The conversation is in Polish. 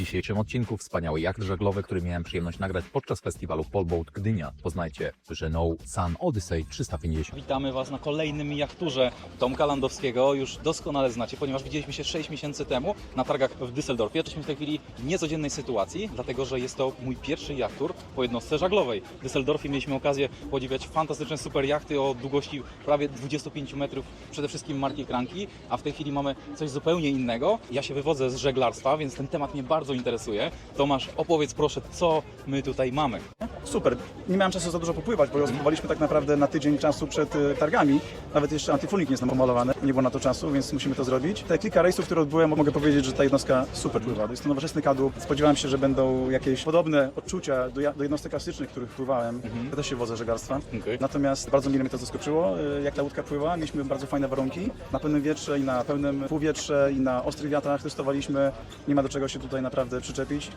dzisiejszym odcinku wspaniały jacht żaglowy, który miałem przyjemność nagrać podczas festiwalu Polboat Gdynia. Poznajcie Renault Sun Odyssey 350. Witamy Was na kolejnym jachturze Tomka Landowskiego. Już doskonale znacie, ponieważ widzieliśmy się 6 miesięcy temu na targach w Düsseldorfie. Jesteśmy w tej chwili w niecodziennej sytuacji, dlatego że jest to mój pierwszy jachtur po jednostce żaglowej. W Düsseldorfie mieliśmy okazję podziwiać fantastyczne super jachty o długości prawie 25 metrów, przede wszystkim marki Kranki, a w tej chwili mamy coś zupełnie innego. Ja się wywodzę z żeglarstwa, więc ten temat mnie bardzo interesuje. Tomasz, opowiedz proszę, co my tutaj mamy. Super. Nie miałem czasu za dużo popływać, bo rozpływaliśmy tak naprawdę na tydzień czasu przed y, targami. Nawet jeszcze antyfunik nie jest nam pomalowany, nie było na to czasu, więc musimy to zrobić. Te kilka rejsów, które odbyłem, mogę powiedzieć, że ta jednostka super pływa. Jest to nowoczesny kadłub. Spodziewałem się, że będą jakieś podobne odczucia do, do jednostek klasycznych, których pływałem. Ja też się wodzę żeglarstwa. Okej. Natomiast bardzo mile mnie to zaskoczyło, y, jak ta łódka pływa. Mieliśmy bardzo fajne warunki. Na pełnym wietrze i na pełnym półwietrze i na ostrych wiatrach testowaliśmy. Nie ma do czego się tutaj naprawdę przyczepić.